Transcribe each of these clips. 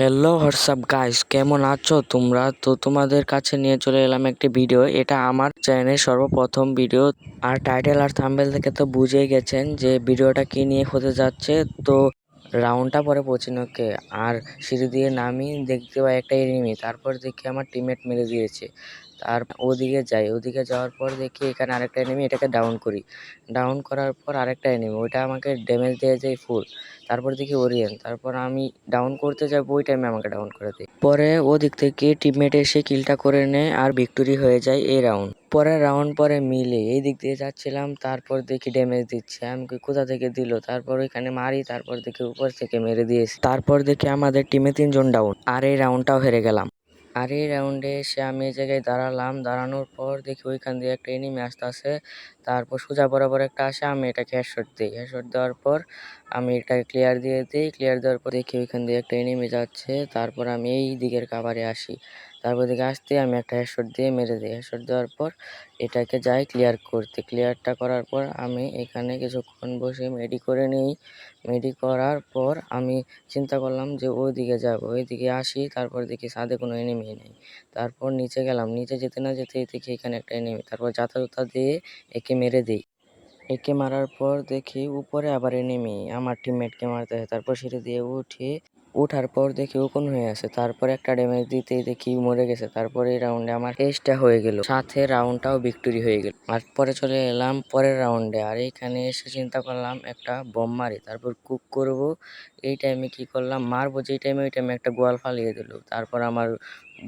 Hello WhatsApp guys কেমন আছো তোমরা? তো তোমাদের কাছে নিয়ে চলে এলাম একটি ভিডিও এটা আমার চ্যানেলের সর্বপ্রথম ভিডিও আর টাইটেল আর থাম্বেল থেকে তো বুঝেই গেছেন যে ভিডিওটা কি নিয়ে হতে যাচ্ছে। তো রাউন্ডটা পরে পচিনকে আর সিঁড়ি দিয়ে নামি দেখতে পাই একটা এনিমি তারপর দেখি আমার টিমমেট মেরে দিয়েছে। তার ওদিকে যাই, ওদিকে যাওয়ার পর দেখি এখানে আরেকটা এনিমি এটাকে ডাউন করি। ডাউন করার পর আরেকটা এনিমি ওইটা আমাকে ড্যামেজ দিয়ে যায় ফুল তারপর দেখি ওরিয়েন তারপর আমি ডাউন করতে যাব ওই টাইমে আমাকে ডাউন করে দেয়। পরে ওদিক দিক থেকে টিমমেট এসে কিলটা করে নেয় আর ভিক্টোরি হয়ে যায় এই রাউন্ড পরের রাউন্ড পরে মিলে এই দিক দিয়ে যাচ্ছিলাম, তারপর দেখি ড্যামেজ দিচ্ছে। আমি কোথা থেকে দিল? তারপর ওইখানে মারি, তারপর দেখি উপর থেকে মেরে দিয়েছি। তারপর দেখি আমাদের টিমে তিনজন ডাউন আর এই রাউন্ডটাও হেরে গেলাম। আর রাউন্ডে এসে আমি এই জায়গায় দাঁড়ালাম। দাঁড়ানোর পর দেখি ওইখান দিয়ে একটা এনিমি আসতেছে। তারপর সোজা বরাবর একটা আসে, আমি এটাকে হেডশট দিই। হেডশট দেওয়ার পর আমি এটাকে ক্লিয়ার দিয়ে দিই। ক্লিয়ার দেওয়ার পর দেখি ওইখান দিয়ে একটা এনিমি যাচ্ছে। তারপর আমি এই দিকের কাভারে আসি। তারপর দিকে আসতে আমি একটা হেডশট দিয়ে মেরে দিই। হেডশট দেওয়ার পর এটাকে যাই ক্লিয়ার করতে। ক্লিয়ারটা করার পর আমি এখানে কিছুক্ষণ বসে মেডি করে নিই। মেডি করার পর আমি চিন্তা করলাম যে ওই দিকে যাব। ওই দিকে আসি, তারপর দেখি ছাদে কোনো এনিমি নেই। তারপর নিচে গেলাম। নিচে যেতে না যেতে দেখি এখানে একটা এনিমি তারপর জুতা দিয়ে একে মেরে দিই। একে মারার পর দেখি উপরে আবার এনিমি আমার টিমমেটকে মারতে হয়। তারপর সিঁড়ি দিয়ে উঠে ওঠার পর দেখি ওপেন হয়ে আছে। তারপর একটা ড্যামেজ দিতে দেখি মরে গেছে। তারপরে এই রাউন্ডে আমার এসটা হয়ে গেল। সাথে রাউন্ডটাও ভিক্টরি হয়ে গেল। আর পরে চলে এলাম পরের রাউন্ডে আর এখানে এসে চিন্তা করলাম, একটা বম মারি। তারপর কুক করব। এই টাইমে কি করলাম? মারবো। যেই টাইমে ওই টাইমে একটা গোয়াল ফালিয়ে দিল। তারপর আমার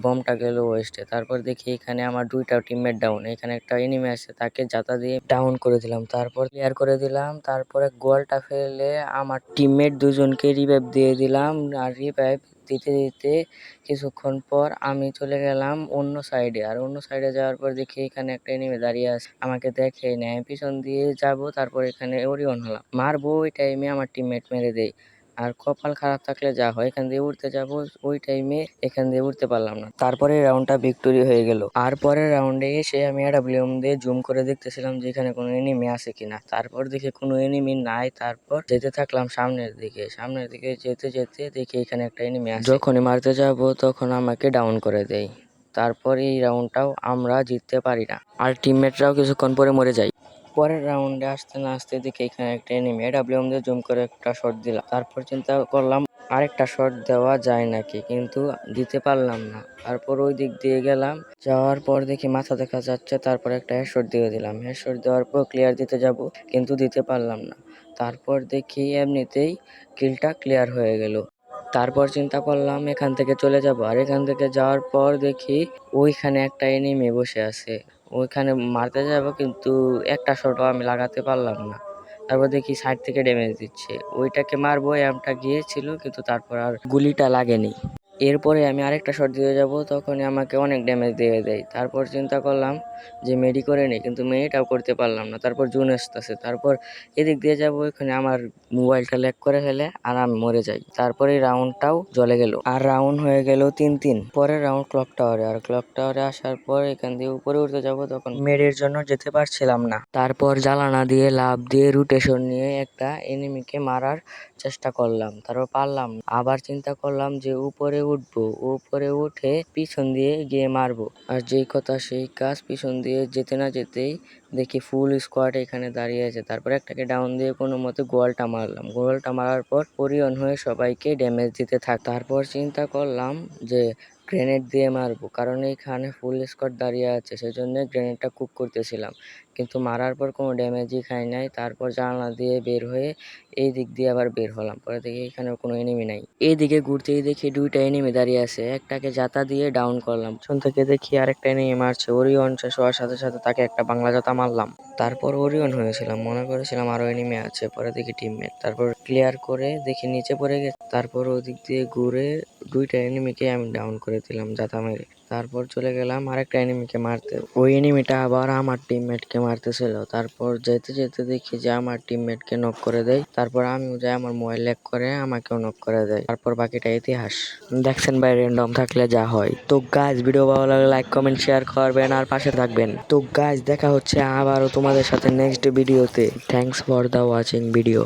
বমটা গেল ওয়েস্টে। তারপর দেখি এখানে আমার দুইটা টিমমেট ডাউন এখানে একটা এনিমি আছে, তাকে জাতা দিয়ে ডাউন করে দিলাম। তারপর ক্লিয়ার করে দিলাম। তারপরে গোয়ালটা ফেলে আমার টিমমেট দুজনকে রিভাইভ দিয়ে দিলাম। আর রিভাইভ দিতে দিতে কিছুক্ষণ পর আমি চলে গেলাম অন্য সাইডে আর অন্য সাইডে যাওয়ার পর দেখি এখানে একটা এনিমি দাঁড়িয়ে আছে। আমাকে দেখে নেয়, পিছন দিয়ে যাব, তারপর এখানে ওরিয়ন হলাম। মারবো ওই টাইমে আমার টিমমেট মেরে দেয়। আর কপাল খারাপ থাকলে যা হয়, এখান দিয়ে উঠতে যাব, ওই টাইমে এখান দিয়ে উঠতে পারলাম না। তারপরে রাউন্ডটা ভিক্টোরি হয়ে গেল। আর পরের রাউন্ডে এসে আমি ডাব্লিউএম দিয়ে জুম করে দেখতেছিলাম যে এখানে কোনো এনিমি আছে কিনা। তারপর দেখে কোনো এনিমি নাই, তারপর যেতে থাকলাম সামনের দিকে। সামনের দিকে যেতে যেতে দেখি এখানে একটা এনিমি আছে। যখনই মারতে যাব, তখন আমাকে ডাউন করে দেয়। তারপর এই রাউন্ডটাও আমরা জিততে পারি না। আর টিমমেটরাও কিছুক্ষণ পরে মরে যায়। পরের রাউন্ডে আসতে না আসতে দেখি এখানে একটা এনিমি ডাব্লিউএম দিয়ে জুম করে একটা শট দিলাম। তারপর চিন্তা করলাম, আরেকটা শট দেওয়া যায় নাকি? কিন্তু দিতে পারলাম না। তারপর ওই দিক দিয়ে গেলাম, যাওয়ার পর দেখি মাথা দেখা যাচ্ছে, তারপর একটা হেডশট দিয়ে দিলাম। হেডশট দেওয়ার পর ক্লিয়ার দিতে যাব, কিন্তু দিতে পারলাম না। তারপর দেখি এমনিতেই কিলটা ক্লিয়ার হয়ে গেল। তারপর চিন্তা করলাম, এখান থেকে চলে যাব। আর এখান থেকে যাওয়ার পর দেখি ওইখানে একটা এনিমি বসে আছে। ওইখানে মারতে যাব কিন্তু একটা শটও আমি লাগাতে পারলাম না। তারপর দেখি সাইড থেকে ড্যামেজ দিচ্ছে। ওইটাকে মারবো এমটা গিয়েছিল, কিন্তু তারপর আর গুলিটা লাগেনি। এরপরে আমি আরেকটা শট দিয়ে যাব, তখনই আমাকে অনেক ড্যামেজ দিয়ে দেয়। তারপর চিন্তা করলাম যে মেডি করে নিই, কিন্তু মেডিটাও করতে পারলাম না। তারপর জুন আসতেছে, তারপর এদিক দিয়ে যাব ওইখানে আমার মোবাইলটা ল্যাক করে ফেলে আর আমি মরে যাই। তারপরে রাউন্ডটাও জলে গেল। আর রাউন্ড হয়ে গেল তিন তিন। পরের রাউন্ড ক্লক টাওয়ারে আর ক্লক টাওয়ারে আসার পর এখান দিয়ে উপরে উঠতে যাব, তখন মেডের জন্য যেতে পারছিলাম না। তারপর জ্বালানা দিয়ে, লাভ দিয়ে রুটেশন নিয়ে একটা এনিমিকে মারার চেষ্টা করলাম, তারপর পারলাম। আবার চিন্তা করলাম যে উপরে উঠবো ওপরে উঠে পিছন দিয়ে গিয়ে মারবো। আর যেই কথা, সেই কাজ পিছন দিয়ে যেতে না যেতেই দেখি ফুল স্কোয়াড এখানে দাঁড়িয়ে আছে। তারপর একটাকে ডাউন দিয়ে কোনো মতে গোয়ালটা মারলাম। গোয়ালটা মারার পর পরিয়ন হয়ে সবাইকে ড্যামেজ দিতে থাক তারপর চিন্তা করলাম যে গ্রেনেড দিয়ে মারবো, কারণ এইখানে ফুল স্কোয়াড দাঁড়িয়ে আছে সেই সেজন্য গ্রেনেডটা কুক করতেছিলাম। কিন্তু মারার পর কোনো ড্যামেজই খাই নাই। তারপর জানলা দিয়ে বের হয়ে এই দিক দিয়ে আবার বের হলাম। পরে দেখি এখানে কোনো এনিমি নাই। এইদিকে ঘুরতেই দেখি দুইটা এনিমি দাঁড়িয়ে আছে। একটাকে জাতা দিয়ে ডাউন করলাম। পিছন থেকে দেখি আরেকটা এনিমি মারছে। ওরিয়ন শেষ হওয়ার সাথে সাথে তাকে একটা বাংলা জাতা মারলাম। তারপর ওরিয়ন হয়েছিলাম, মনে করেছিলাম আরও এনিমে আছে পরে দেখি টিমমেট তারপর ক্লিয়ার করে দেখি নিচে পড়ে গেছে। তারপর ওদিক দিয়ে ঘুরে দুইটা এনিমিকে আমি ডাউন করে দিলাম জাতা মেরে তারপর চলে গেলাম আরেকটা এনিমিকে মারতে। ওই এনিমিটা আবার আমার টিমমেটকে মারতেছিল। তারপর যেতে যেতে দেখি যে আমার টিমমেটকে নক করে দেয়। তারপর আমিও যাই, আমার মোবাইল ল্যাক করে, আমাকেও নক করে দেয়। তারপর বাকিটা ইতিহাস। দেখছেন ভাই র্যান্ডম থাকলে যা হয়। তো গাছ ভিডিও ভালো লাগলে লাইক কমেন্ট শেয়ার করবেন আর পাশে থাকবেন। তো গাছ দেখা হচ্ছে আবারও তোমাদের সাথে নেক্সট ভিডিওতে thanks for the watching video